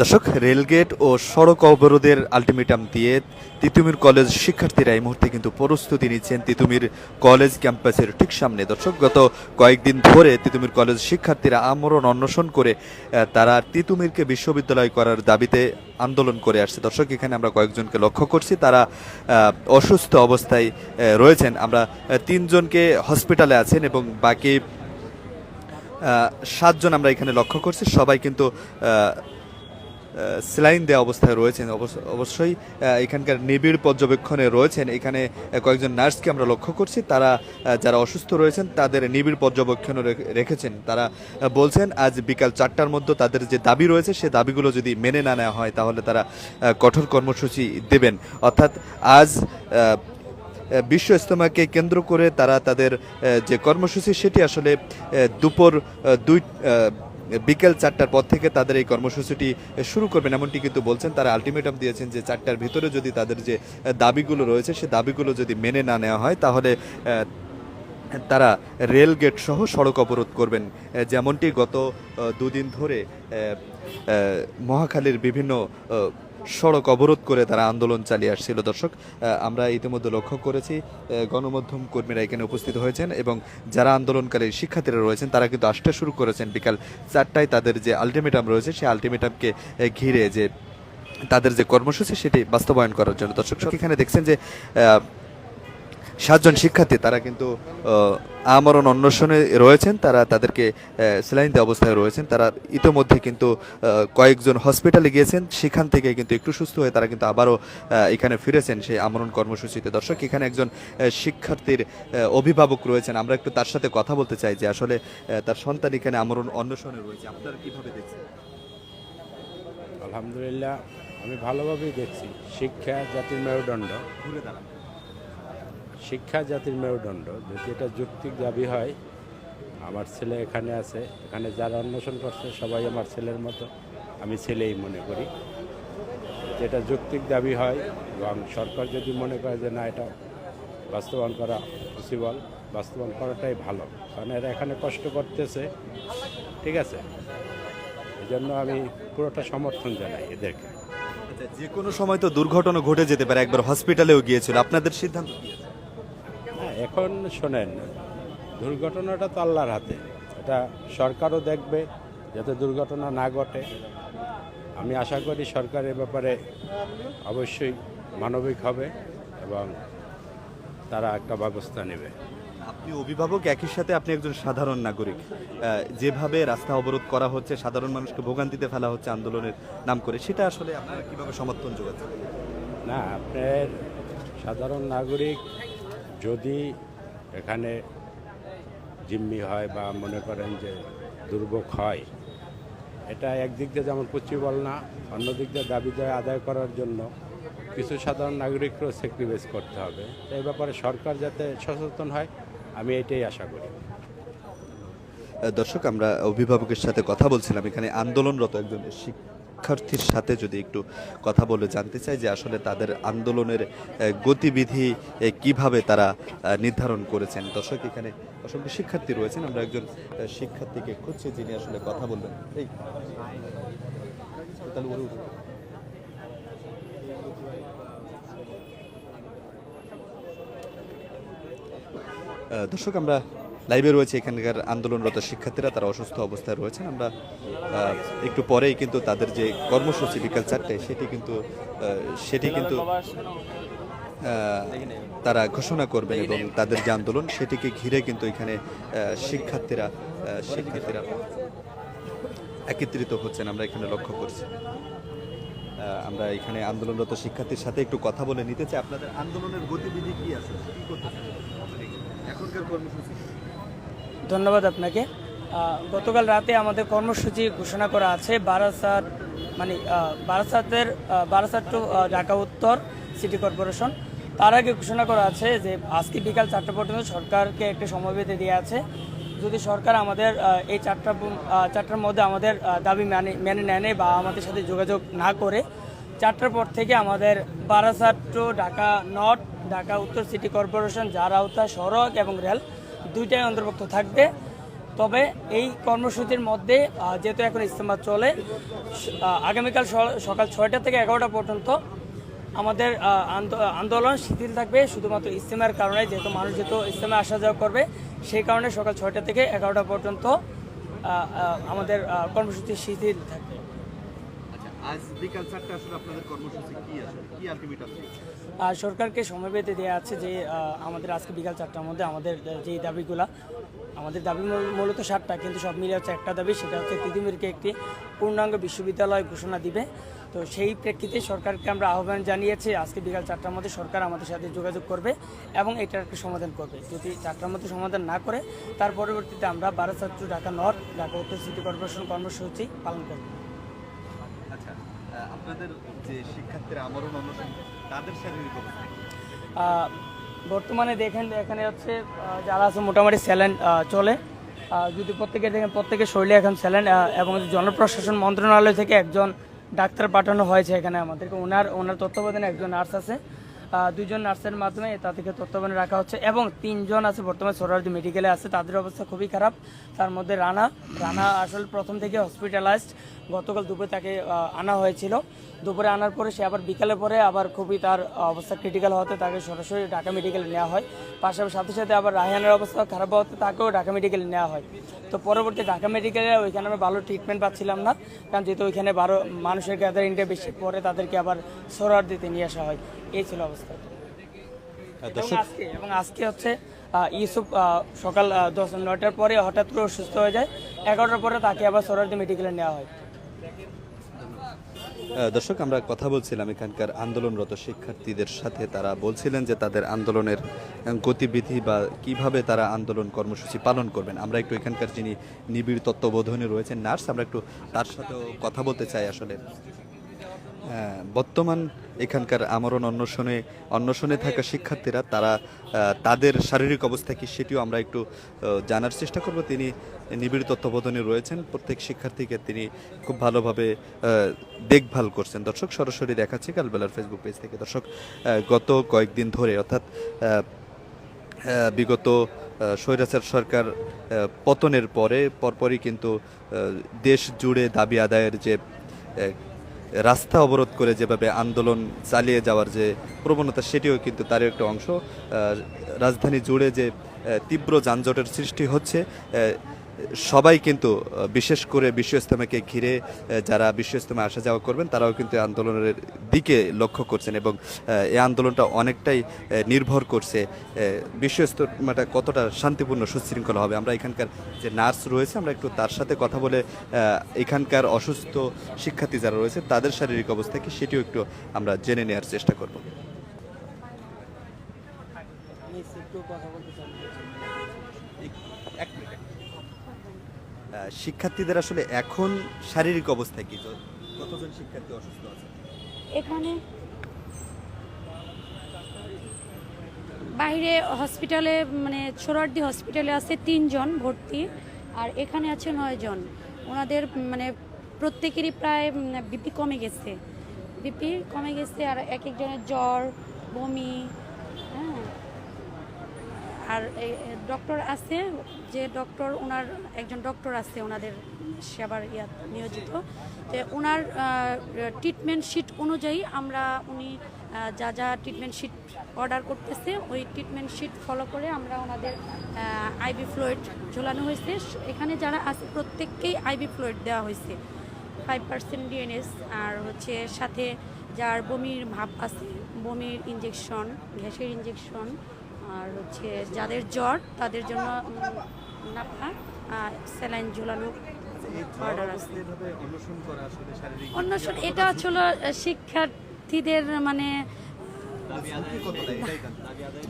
দর্শক, রেলগেট ও সড়ক অবরোধের আলটিমেটাম দিয়ে তিতুমির কলেজ শিক্ষার্থীরা এই মুহূর্তে কিন্তু প্রস্তুতি নিচ্ছেন তিতুমির কলেজ ক্যাম্পাসের ঠিক সামনে। দর্শক, গত কয়েকদিন ধরে তিতুমির কলেজ শিক্ষার্থীরা আমরণ অন্বেষণ করে তারা তিতুমিরকে বিশ্ববিদ্যালয় করার দাবিতে আন্দোলন করে আসছে। দর্শক, এখানে আমরা কয়েকজনকে লক্ষ্য করছি। তারা অসুস্থ অবস্থায় রয়েছেন। আমরা তিনজনকে হসপিটালে আছেন এবং বাকি সাতজন আমরা এখানে লক্ষ্য করছি। সবাই কিন্তু স্যালাইন দেওয়া অবস্থায় রয়েছেন। অবশ্য- অবশ্যই এখানকার নিবিড় পর্যবেক্ষণে রয়েছেন। এখানে কয়েকজন নার্সকে আমরা লক্ষ্য করছি। তারা যারা অসুস্থ রয়েছেন, তাদের নিবিড় পর্যবেক্ষণে রেখেছেন। তারা বলছেন, আজ বিকাল চারটার মধ্যে তাদের যে দাবি রয়েছে, সে দাবিগুলো যদি মেনে না নেওয়া হয়, তাহলে তারা কঠোর কর্মসূচি দেবেন। অর্থাৎ, আজ বিশ্ব ইজতেমাকে কেন্দ্র করে তারা তাদের যে কর্মসূচি, সেটি আসলে দুপুর দুই বিকেল চারটার পর থেকে তাদের এই কর্মসূচিটি শুরু করবেন, এমনটি কিন্তু বলছেন। তারা আলটিমেটাম দিয়েছেন যে চারটার ভিতরে যদি তাদের যে দাবিগুলো রয়েছে, সে দাবিগুলো যদি মেনে না নেওয়া হয়, তাহলে তারা রেল গেট সহ সড়ক অবরোধ করবেন। যেমনটি গত দুদিন ধরে মহাখালীর বিভিন্ন সড়ক অবরোধ করে তারা আন্দোলন চালিয়ে আসছিল। দর্শক আমরা ইতিমধ্যে লক্ষ্য করেছি গণমাধ্যম কর্মীরা এখানে উপস্থিত হয়েছেন এবং যারা আন্দোলনকারী শিক্ষার্থীরা রয়েছেন, তারা কিন্তু আসতে শুরু করেছেন বিকাল চারটায়। তাদের যে আলটিমেটাম রয়েছে, সেই আলটিমেটামকে ঘিরে যে তাদের যে কর্মসূচি, সেটি বাস্তবায়ন করার জন্য। দর্শক এখানে দেখছেন যে সাতজন শিক্ষার্থী তারা কিন্তু আমরণ অন্বেষণে রয়েছেন তারা তাদেরকে স্যালাইন দেওয়া অবস্থায় রয়েছেন। তারা ইতোমধ্যে কিন্তু কয়েকজন হসপিটালে গিয়েছেন সেখান থেকে কিন্তু একটু সুস্থ হয়ে তারা কিন্তু আবারও এখানে ফিরেছেন সেই আমরণ কর্মসূচিতে। দর্শক এখানে একজন শিক্ষার্থীর অভিভাবক রয়েছেন। আমরা একটু তার সাথে কথা বলতে চাই যে আসলে তার সন্তান এখানে আমরণ অন্বেষণে রয়েছে। আপনারা কীভাবে দেখছেন? আলহামদুলিল্লাহ আমি ভালোভাবেই দেখছি। শিক্ষা জাতির মেরুদণ্ড। ঘুরে দাঁড়ান। শিক্ষা জাতির মেরুদণ্ড, যদি এটা যৌক্তিক দাবি হয়, আমার ছেলে এখানে আছে, এখানে যারা অন্বেষণ করছে সবাই আমার ছেলের মতো, আমি ছেলেই মনে করি। যেটা যৌক্তিক দাবি হয় এবং সরকার যদি মনে করে যে না, এটা বাস্তবায়ন করা পসিবল বাস্তবায়ন করাটাই ভালো, কারণ এরা এখানে কষ্ট করতেছে, ঠিক আছে? এই জন্য আমি পুরোটা সমর্থন জানাই এদেরকে। আচ্ছা যে কোনো সময় তো দুর্ঘটনা ঘটে যেতে পারে, একবার হসপিটালেও গিয়েছিল, আপনাদের সিদ্ধান্ত এখন শোনেন দুর্ঘটনাটা তো আল্লাহর হাতে। এটা সরকারও দেখবে যাতে দুর্ঘটনা না ঘটে। আমি আশা করি সরকার এ ব্যাপারে অবশ্যই মানবিক হবে এবং তারা একটা ব্যবস্থা নেবে। আপনি অভিভাবক একই সাথে আপনি একজন সাধারণ নাগরিক। যেভাবে রাস্তা অবরোধ করা হচ্ছে সাধারণ মানুষকে ভোগান্তিতে ফেলা হচ্ছে আন্দোলনের নাম করে সেটা আসলে আপনারা কীভাবে সমর্থন যোগাচ্ছেন? না আপনার সাধারণ নাগরিক যদি এখানে জিম্মি হয় বা মনে করেন যে দুর্ভোগ হয়, এটা একদিক দিয়ে যেমন পুচিবল না, অন্য দিক দিয়ে দাবি দায় আদায় করার জন্য কিছু সাধারণ নাগরিককেও স্যাক্রিফাইস করতে হবে। এই ব্যাপারে সরকার যাতে সচেতন হয়, আমি এটাই আশা করি। দর্শক, আমরা অভিভাবকের সাথে কথা বলছিলাম। এখানে আন্দোলনরত একজন শিক্ষার্থীর সাথে যদি একটু কথা বলে জানতে চাই যে আসলে তাদের আন্দোলনের গতিবিধি কীভাবে তারা নির্ধারণ করেছেন। দর্শক, এখানে অসংখ্য শিক্ষার্থী রয়েছেন। আমরা একজন শিক্ষার্থীকে খুঁজছি যিনি আসলে কথা বলবেন। এই দর্শক, আমরা লাইভে রয়েছে এখানকার আন্দোলনরত শিক্ষার্থীরা, তারা অসুস্থ অবস্থায় রয়েছেন। আমরা একটু পরেই কিন্তু তাদের যে কর্মসূচি বিকাল চারটে সেটি কিন্তু সেটি কিন্তু তারা ঘোষণা করবেন এবং তাদের যে আন্দোলন, সেটিকে ঘিরে কিন্তু এখানে শিক্ষার্থীরা শিক্ষার্থীরা একত্রিত হচ্ছেন। আমরা এখানে লক্ষ্য করছি। আমরা এখানে আন্দোলনরত শিক্ষার্থীর সাথে একটু কথা বলে নিতে চাই। আপনাদের আন্দোলনের গতিবিধি কি আছে? করতে? এখনকার কর্মসূচি ধন্যবাদ আপনাকে। গতকাল রাতে আমাদের কর্মসূচি ঘোষণা করা আছে। বারাসাত মানে বারাসাতের বারাসাত টু ঢাকা উত্তর সিটি কর্পোরেশন। তার আগে ঘোষণা করা আছে যে, আজকে বিকাল চারটা পর্যন্ত সরকারকে একটা সময় বেঁধে দেওয়া আছে। যদি সরকার আমাদের এই চারটা চারটার মধ্যে আমাদের দাবি মেনে মেনে নেয় বা আমাদের সাথে যোগাযোগ না করে, চারটার পর থেকে আমাদের বারাসাত টু ঢাকা নর্থ, ঢাকা উত্তর সিটি কর্পোরেশন, যার আওতায় সড়ক এবং রেল দুইটাই অন্তর্ভুক্ত থাকবে। তবে এই কর্মসূচির মধ্যে যেহেতু এখন ইস্তেমা চলে আগামীকাল সকাল ছয়টা থেকে এগারোটা পর্যন্ত আমাদের আন্দোলন শিথিল থাকবে। শুধুমাত্র ইস্তেমার কারণে, যেহেতু মানুষ যেহেতু ইস্তেমা আসা যাওয়া করবে, সেই কারণে সকাল ছয়টা থেকে এগারোটা পর্যন্ত আমাদের কর্মসূচি শিথিল থাকবে। আর সরকারকে সময় পেতে দেওয়া আছে যে আমাদের আজকে বিকাল চারটার মধ্যে আমাদের যে দাবিগুলা, আমাদের দাবি মূলত সাতটা, কিন্তু সব মিলে হচ্ছে একটা দাবি, সেটা হচ্ছে তিতুমিরকে একটি পূর্ণাঙ্গ বিশ্ববিদ্যালয় ঘোষণা দিবে। তো সেই প্রেক্ষিতে সরকারকে আমরা আহ্বান জানিয়েছি, আজকে বিকাল চারটার মধ্যে সরকার আমাদের সাথে যোগাযোগ করবে এবং এটার একটা সমাধান করবে। যদি চারটার মধ্যে সমাধান না করে, তার পরবর্তীতে আমরা বারো ছাত্র ঢাকা নর্থ, ঢাকা উত্তর সিটি কর্পোরেশন কর্মসূচি পালন করব। আচ্ছা বর্তমানে দেখেন, এখানে হচ্ছে যারা আছে মোটামুটি স্যালেন চলে। যদি প্রত্যেকে দেখেন, প্রত্যেকের শৈলী এখন স্যালেন এবং জনপ্রশাসন মন্ত্রণালয় থেকে একজন ডাক্তার পাঠানো হয়েছে এখানে আমাদেরকে, ওনার ওনার তত্ত্বাবধানে একজন নার্স আছে। আহ, দুইজন নার্সের মাধ্যমে তাদেরকে তত্ত্বাবধানে রাখা হচ্ছে এবং তিনজন আছে বর্তমানে সোরারদি মেডিকেলে আছে। তাদের অবস্থা খুবই খারাপ। তার মধ্যে রানা। রানা আসলে প্রথম থেকে হসপিটালাইজড গতকাল দুপুরে তাকে আনা হয়েছিল। দুপুরে আনার পরে সে আবার বিকালে পরে আবার খুবই তার অবস্থা ক্রিটিক্যাল হতে তাকে সরাসরি ঢাকা মেডিকেলে নেওয়া হয়। পাশাপাশি সাথে সাথে আবার রায়হানের অবস্থা খারাপ হতে তাকেও ঢাকা মেডিকেলে নেওয়া হয়। তো পরবর্তী ঢাকা মেডিকেলে ওইখানে আমরা ভালো ট্রিটমেন্ট পাচ্ছিলাম না। কারণ যেহেতু ওইখানে বারো মানুষের গ্যাদারিংটা বেশি পরে তাদেরকে আবার সরার দিতে নিয়ে আসা হয়। এই ছিল অবস্থা। আজকে এবং আজকে হচ্ছে ইউসুফ সকাল দশ নয়টার পরে হঠাৎ করে অসুস্থ হয়ে যায়। এগারোটার পরে তাকে আবার সরারদি মেডিকেলে নেওয়া হয়। দর্শক আমরা কথা বলছিলাম এখানকার আন্দোলনরত শিক্ষার্থীদের সাথে। তারা বলছিলেন যে তাদের আন্দোলনের গতিবিধি বা কীভাবে তারা আন্দোলন কর্মসূচি পালন করবেন। আমরা একটু এখানকার যিনি নিবিড় তত্ত্বাবধানে রয়েছেন নার্স আমরা একটু তার সাথেও কথা বলতে চাই আসলে। হ্যাঁ, বর্তমান এখানকার আমরণ অন্বেষণে অন্বেষণে থাকা শিক্ষার্থীরা, তারা তাদের শারীরিক অবস্থা কি সেটিও আমরা একটু জানার চেষ্টা করব। তিনি নিবিড় তত্ত্বাবধানে রয়েছেন। প্রত্যেক শিক্ষার্থীকে তিনি খুব ভালোভাবে দেখভাল করছেন। দর্শক, সরাসরি দেখাচ্ছে কালবেলার ফেসবুক পেজ থেকে। দর্শক গত কয়েকদিন ধরে, অর্থাৎ বিগত স্বৈরাচার সরকার পতনের পরে পরপরই কিন্তু দেশ জুড়ে দাবি আদায়ের যে রাস্তা অবরোধ করে যেভাবে আন্দোলন চালিয়ে যাওয়ার যে প্রবণতা, সেটিও কিন্তু তার একটা অংশ। রাজধানী জুড়ে যে তীব্র যানজটের সৃষ্টি হচ্ছে সবাই কিন্তু বিশেষ করে বিশ্ব ইস্তেমাকে ঘিরে যারা বিশ্ব ইস্তেমা আসা যাওয়া করবেন তারাও কিন্তু আন্দোলনের দিকে লক্ষ্য করছেন এবং এই আন্দোলনটা অনেকটাই নির্ভর করছে বিশ্ব ইস্তেমাটা কতটা শান্তিপূর্ণ সুশৃঙ্খল হবে। আমরা এখানকার যে নার্স রয়েছে আমরা একটু তার সাথে কথা বলে এখানকার অসুস্থ শিক্ষার্থী যারা রয়েছে তাদের শারীরিক অবস্থা কি সেটিও একটু আমরা জেনে নেওয়ার চেষ্টা করব। আহ, শিক্ষার্থীদের আসলে এখন শারীরিক অবস্থা কি? কতজন শিক্ষার্থী অসুস্থ আছে? এখানে বাইরে হসপিটালে মানে ছোড়ারদি হসপিটালে আছে তিনজন ভর্তি, আর এখানে আছে নয়জন। ওনাদের মানে প্রত্যেকেরই প্রায় বিপি কমে গেছে। বিপি কমে গেছে আর এক একজনের জ্বর, বমি হ্যাঁ। আর ডক্টর আছে, যে ডক্টর, ওনার একজন ডক্টর আছে, ওনাদের সেবার ইয়া নিয়োজিত। যে ওনার ট্রিটমেন্ট শিট অনুযায়ী আমরা উনি যা যা ট্রিটমেন্ট শিট অর্ডার করতেছে, ওই ট্রিটমেন্ট শিট ফলো করে আমরা ওনাদের আইবি ফ্লোয়েড ঝোলানো হয়েছে। এখানে যারা আছে, প্রত্যেককেই আইবি ফ্লুইড দেওয়া হয়েছে। ফাইভ পার্সেন্ট ডিএনএস আর হচ্ছে সাথে যার বমির ভাব আছে, বমির ইঞ্জেকশন গ্যাসের ইঞ্জেকশন আর হচ্ছে যাদের জ্বর, তাদের জন্য স্যালাইন ঝোলানো অর্ডার আছে। অন্বেষণ, এটা আসলে শিক্ষার্থীদের মানে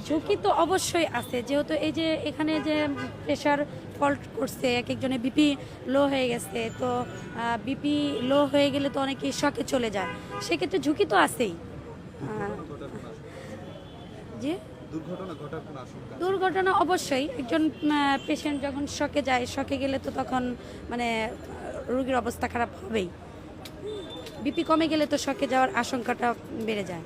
ঝুঁকি তো অবশ্যই আছে। যেহেতু এই যে এখানে যে প্রেশার ফল্ট করছে এক একজনে বিপি লো হয়ে গেছে, তো বিপি লো হয়ে গেলে তো অনেকেই শকে চলে যায়। সেক্ষেত্রে ঝুঁকি তো আছেই। যে দুর্ঘটনা ঘটার কোনো আশঙ্কা দুর্ঘটনা অবশ্যই। একজন পেশেন্ট যখন শকে যায় শকে গেলে তো তখন মানে রোগীর অবস্থা খারাপ হবেই। বিপি কমে গেলে তো শকে যাওয়ার আশঙ্কাটা বেড়ে যায়।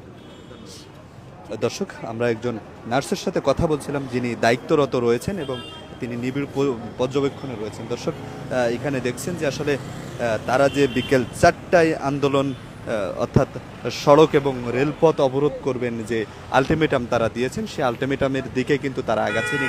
দর্শক আমরা একজন নার্সের সাথে কথা বলছিলাম যিনি দায়িত্বরত রয়েছেন এবং তিনি নিবিড় পর্যবেক্ষণে রয়েছেন। দর্শক এখানে দেখছেন যে আসলে তারা যে বিকেল চারটায় আন্দোলন অর্থাৎ সড়ক এবং রেলপথ অবরোধ করবেন যে আলটিমেটাম তারা দিয়েছেন সেই আলটিমেটামের দিকে কিন্তু তারা আগাচ্ছেন।